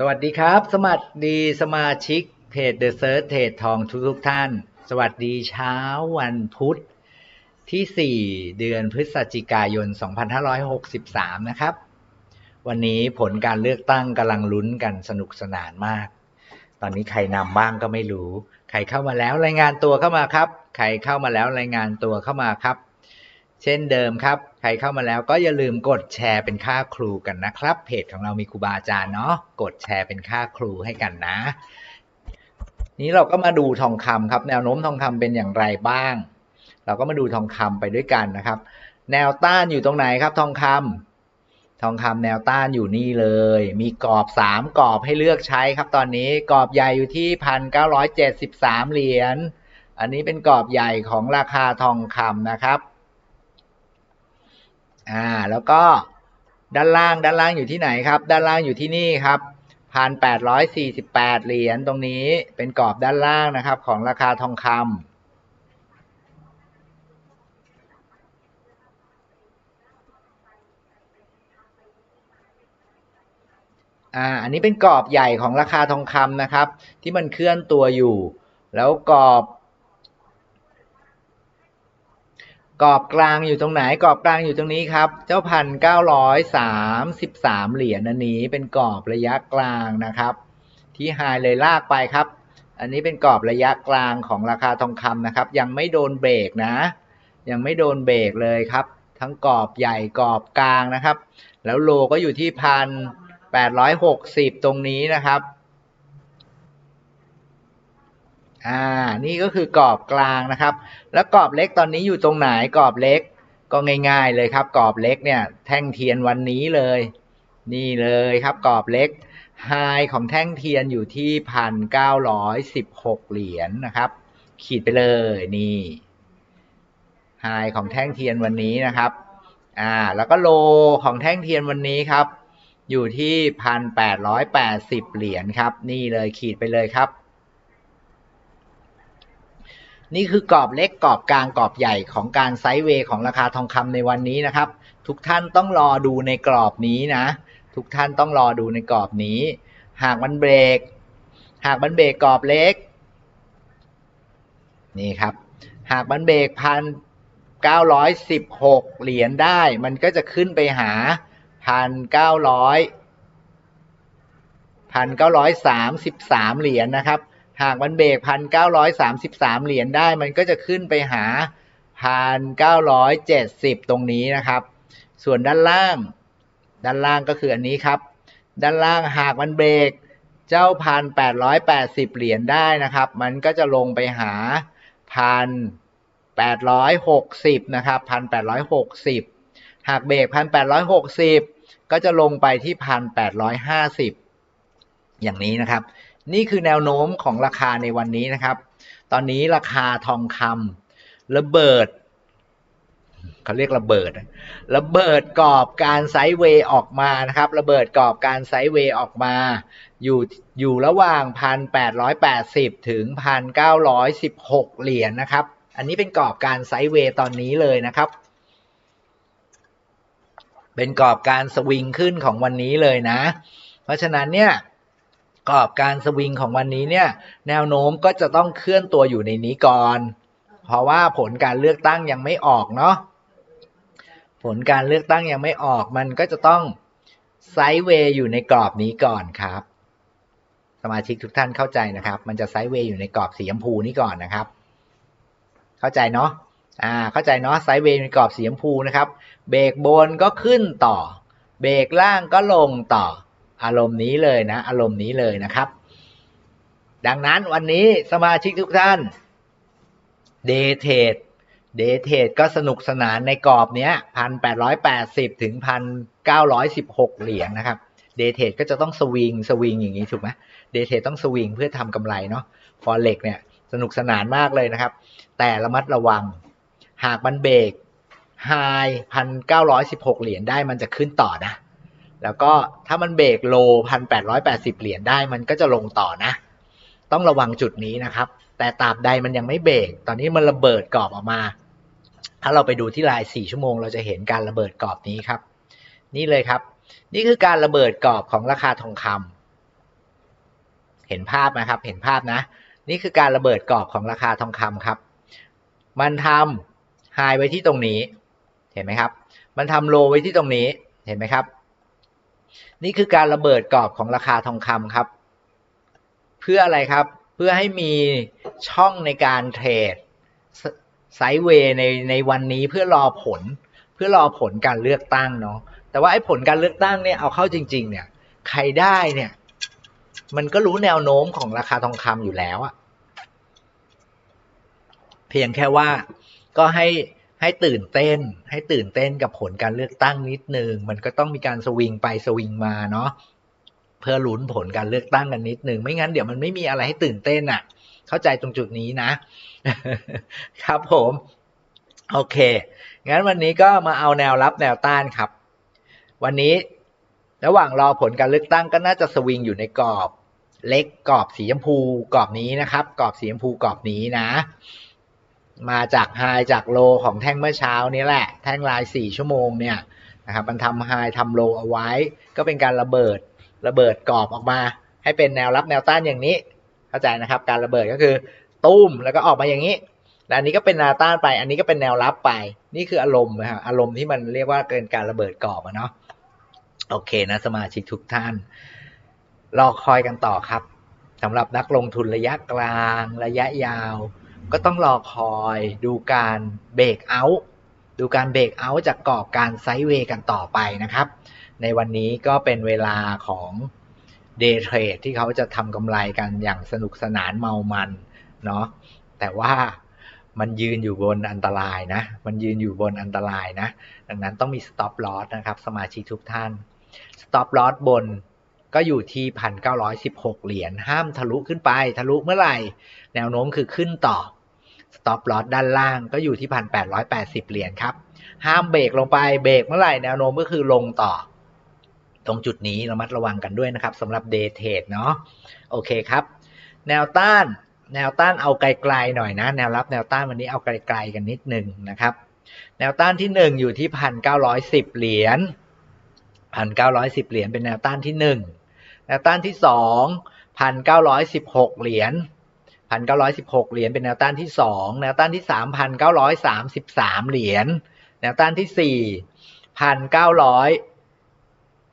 สวัสดีครับ สมัสดีสมาชิกเพจ The Search เทรดทองทุกทุกท่าน สวัสดีเช้าวันพุธที่ 4 เดือนพฤศจิกายน 2563 นะครับ วันนี้ผลการเลือกตั้งกำลังลุ้นกันสนุกสนานมาก ตอนนี้ใครนำบ้างก็ไม่รู้ ใครเข้ามาแล้วรายงานตัวเข้ามาครับ ใครเข้ามาแล้วรายงานตัวเข้ามาครับ เช่นเดิมครับ รเข้ามาแล้วก็อย่าลืมกดแชร์เป็นค่าครูกันนะครับ เพจของเรามีครูบาอาจารย์เนาะกดแชร์เป็นค่าครูให้กันนะ นี้เราก็มาดูทองคำครับ แนวโน้มทองคำเป็นอย่างไรบ้าง เราก็มาดูทองคำไปด้วยกันนะครับ แนวต้านอยู่ตรงไหนครับ ทองคำทองคำแนวต้านอยู่นี่เลย มีกรอบสามกรอบให้เลือกใช้ครับ ตอนนี้กรอบใหญ่อยู่ที่พันเก้าร้อยเจ็ดสิบสามเหรียญอันนี้เป็นกรอบใหญ่ของราคาทองคำนะครับ อ่าแล้วก็ด้านล่างด้านล่างอยู่ที่ไหนครับ ด้านล่างอยู่ที่นี่ครับพันแปดร้อยสี่สิบแปดเหรียญตรงนี้เป็นกรอบด้านล่างนะครับ ของราคาทองคำอ่าอันนี้เป็นกรอบใหญ่ของราคาทองคำนะครับ ที่มันเคลื่อนตัวอยู่ แล้วกรอบ กรอบกลางอยู่ตรงไหนกรอบกลางอยู่ตรงนี้ครับ เจ้าพันเก้าร้อยสามสิบสามเหรียญอันนี้เป็นกรอบระยะกลางนะครับ ที่ไฮเลยลากไปครับ อันนี้เป็นกรอบระยะกลางของราคาทองคำนะครับ ยังไม่โดนเบรกนะ ยังไม่โดนเบรกเลยครับ ทั้งกรอบใหญ่กรอบกลางนะครับ แล้วโลก็อยู่ที่พันแปดร้อยหกสิบตรงนี้นะครับ อ่า นี่ก็คือกรอบกลางนะครับ แล้วกรอบเล็กตอนนี้อยู่ตรงไหนกรอบเล็กก็ง่ายๆเลยครับกรอบเล็กเนี่ย แท่งเทียนวันนี้เลย นี่เลยครับกรอบเล็กไฮของแท่งเทียนอยู่ที่พันเก้าร้อยสิบหกเหรียญนะครับ ขีดไปเลยนี่ไฮของแท่งเทียนวันนี้นะครับ อ่า แล้วก็โลของแท่งเทียนวันนี้ครับ อยู่ที่พันแปดร้อยแปดสิบเหรียญครับ นี่เลยขีดไปเลยครับ นี่คือกรอบเล็กกรอบกลางกรอบใหญ่ของการไซด์เวย์ของราคาทองคำในวันนี้นะครับ ทุกท่านต้องรอดูในกรอบนี้นะ ทุกท่านต้องรอดูในกรอบนี้ หากมันเบรก หากมันเบรกกรอบเล็ก นี่ครับ หากมันเบรกพันเก้าร้อยสิบหกเหรียญได้ มันก็จะขึ้นไปหาพันเก้าร้อยพันเก้าร้อยสามสิบสามเหรียญนะครับ หากมันเบรกพันเก้าร้อยสามสิบสามเหรียญได้ มันก็จะขึ้นไปหาพันเก้าร้อยเจ็ดสิบตรงนี้นะครับ ส่วนด้านล่าง ด้านล่างก็คืออันนี้ครับ ด้านล่างหากมันเบรกเจ้าพันแปดร้อยแปดสิบเหรียญได้นะครับ มันก็จะลงไปหาพันแปดร้อยหกสิบนะครับพันแปดร้อยหกสิบหากเบรกพันแปดร้อยหกสิบก็จะลงไปที่พันแปดร้อยห้าสิบ อย่างนี้นะครับ นี่คือแนวโน้มของราคาในวันนี้นะครับ ตอนนี้ราคาทองคำระเบิดเขาเรียกระเบิด ระเบิดกรอบการไซด์เวย์ออกมานะครับ ระเบิดกรอบการไซด์เวย์ออกมา อยู่อยู่ระหว่าง 1,880 ถึง 1,916 เหรียญนะครับ อันนี้เป็นกรอบการไซด์เวย์ตอนนี้เลยนะครับ เป็นกรอบการสวิงขึ้นของวันนี้เลยนะ เพราะฉะนั้นเนี่ย กรอบการสวิงของวันนี้เนี่ย แนวโน้มก็จะต้องเคลื่อนตัวอยู่ในนี้ก่อน เพราะว่าผลการเลือกตั้งยังไม่ออกเนาะผลการเลือกตั้งยังไม่ออกมันก็จะต้องไซด์เวย์อยู่ในกรอบนี้ก่อนครับ สมาชิกทุกท่านเข้าใจนะครับ มันจะไซด์เวย์อยู่ในกรอบสีชมพูนี้ก่อนนะครับ เข้าใจเนาะอ่าเข้าใจเนาะไซด์เวย์ในกรอบสีชมพูนะครับ เบรกบนก็ขึ้นต่อ เบรกล่างก็ลงต่อ อารมณ์นี้เลยนะ อารมณ์นี้เลยนะครับ ดังนั้นวันนี้สมาชิกทุกท่านเดเทดเดเทดก็สนุกสนานในกรอบเนี้ยพันแปดร้อยแปดสิบถึงพันเก้าร้อยสิบหกเหรียญนะครับเดเทดก็จะต้องสวิงสวิงอย่างนี้ถูกไหมเดเทดต้องสวิงเพื่อทำกำไรเนาะฟอเร็กเนี่ยสนุกสนานมากเลยนะครับ แต่ระมัดระวัง หากมันเบรกไฮพันเก้าร้อยสิบหกเหรียญได้มันจะขึ้นต่อนะ แล้วก็ถ้ามันเบรกโลพันแปดร้อยแปดสิบเหรียญได้มันก็จะลงต่อนะ ต้องระวังจุดนี้นะครับ แต่ตราบใดมันยังไม่เบรก ตอนนี้มันระเบิดกรอบออกมา ถ้าเราไปดูที่ลาย4ชั่วโมง เราจะเห็นการระเบิดกรอบนี้ครับ นี่เลยครับ นี่คือการระเบิดกรอบของราคาทองคเห็นภาพนะครับ เห็นภาพนะ นี่คือการระเบิดกรอบของราคาทองคำครับ มันทำไฮไว้ที่ตรงนี้ เห็นไหมครับ มันทำโลไว้ที่ตรงนี้ เห็นไหมครับ นี่คือการระเบิดกรอบของราคาทองคำครับ เพื่ออะไรครับ เพื่อให้มีช่องในการเทรดไซด์เวย์ในในวันนี้เพื่อรอผล เพื่อรอผลการเลือกตั้งเนาะแต่ว่าไอ้ผลการเลือกตั้งเนี่ยเอาเข้าจริง ๆ เนี่ย ใครได้เนี่ย มันก็รู้แนวโน้มของราคาทองคำอยู่แล้วอะเพียงแค่ว่าก็ให้ ให้ตื่นเต้น ให้ตื่นเต้นกับผลการเลือกตั้งนิดนึง มันก็ต้องมีการสวิงไปสวิงมาเนาะเพื่อลุ้นผลการเลือกตั้งกันนิดนึง ไม่งั้นเดี๋ยวมันไม่มีอะไรให้ตื่นเต้นอะ่ะ เข้าใจตรงจุดนี้นะ ครับผม โอเค งั้นวันนี้ก็มาเอาแนวรับแนวต้านครับ วันนี้ระหว่างรอผลการเลือกตั้งก็น่าจะสวิงอยู่ในกรอบ เล็กกรอบสีชมพูกรอบนี้นะครับ กรอบสีชมพูกรอบนี้นะ มาจากไฮจากโลของแท่งเมื่อเช้านี้แหละ แท่งลายสี่ชั่วโมงเนี่ยนะครับมันทำไฮทำโลเอาไว้ ก็เป็นการระเบิดระเบิดกรอบออกมา ให้เป็นแนวรับแนวต้านอย่างนี้ เข้าใจนะครับ การระเบิดก็คือตุ้มแล้วก็ออกมาอย่างนี้และอันนี้ก็เป็นแนวต้านไป อันนี้ก็เป็นแนวรับไป นี่คืออารมณ์นะครับอารมณ์ที่มันเรียกว่าเกินการระเบิดกรอบอะเนาะโอเคนะสมาชิกทุกท่าน รอคอยกันต่อครับสำหรับนักลงทุนระยะกลางระยะยาว ก็ต้องรอคอยดูการเบรกเอาท์ดูการเบรกเอาท์จากกรอบการไซด์เวย์กันต่อไปนะครับ ในวันนี้ก็เป็นเวลาของเดย์เทรดที่เขาจะทำกำไรกันอย่างสนุกสนานเมามันเนาะแต่ว่ามันยืนอยู่บนอันตรายนะ มันยืนอยู่บนอันตรายนะ ดังนั้นต้องมี stop loss นะครับ สมาชิกทุกท่าน stop loss บนก็อยู่ที่ 1,916 เหรียญห้ามทะลุขึ้นไป ทะลุเมื่อไหร่ แนวโน้มคือขึ้นต่อ stop loss ด้านล่างก็อยู่ที่1,880เหรียญครับ ห้ามเบรกลงไปเบรกเมื่อไหร่แนวโน้มก็คือลงต่อ ตรงจุดนี้ระมัดระวังกันด้วยนะครับสำหรับ day trade เนาะโอเคครับ แนวต้านแนวต้านเอาไกลๆหน่อยนะ แนวรับแนวต้านวันนี้เอาไกลๆกันนิดนึงนะครับ แนวต้านที่หนึ่งอยู่ที่พันเก้าร้อยสิบเหรียญพันเก้าร้อยสิบเหรียญเป็นแนวต้านที่หนึ่งแนวต้านที่สองพันเก้าร้อยสิบหกเหรียญ พันเก้าร้อยสิบหกเหรียญเป็นแนวต้านที่สองแนวต้านที่สามพันเก้าร้อยสามสิบสามเหรียญ แนวต้านที่สี่พันเก้าร้อย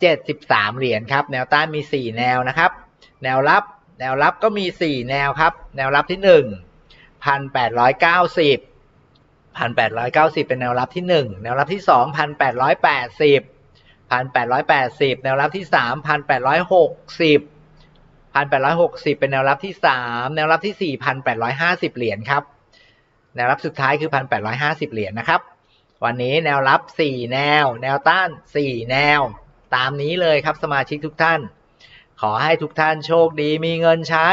เจ็ดสิบสามเหรียญครับ แนวต้านมีสี่แนวนะครับ แนวรับ แนวรับก็มีสี่แนวครับ แนวรับที่หนึ่งพันแปดร้อยเก้าสิบพันแปดร้อยเก้าสิบเป็นแนวรับที่หนึ่งแนวรับที่สองพันแปดร้อยแปดสิบพันแปดร้อยแปดสิบแนวรับที่ส พันแปดร้อยหกสิบเป็นแนวรับที่สามแนวรับที่สี่พันแปดร้อยห้าสิบเหรียญครับ แนวรับสุดท้ายคือพันแปดร้อยห้าสิบเหรียญนะครับ วันนี้แนวรับสี่แนว แนวต้านสี่แนว ตามนี้เลยครับสมาชิกทุกท่าน ขอให้ทุกท่านโชคดีมีเงินใช้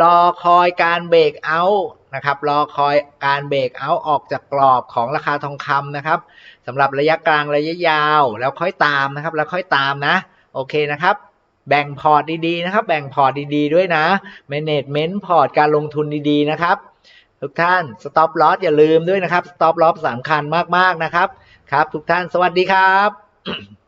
รอคอยการเบรกเอาท์นะครับ รอคอยการเบรกเอาท์ออกจากกรอบของราคาทองคำนะครับสำหรับระยะกลางระยะยาว แล้วค่อยตามนะครับ แล้วค่อยตามนะ โอเคนะครับ แบ่งพอร์ตดีๆนะครับ แบ่งพอร์ตดีๆด้วยนะ management พอร์ตการลงทุนดีๆนะครับ ทุกท่าน stop loss อย่าลืมด้วยนะครับ stop loss สำคัญมากๆนะครับ ครับ ทุกท่านสวัสดีครับ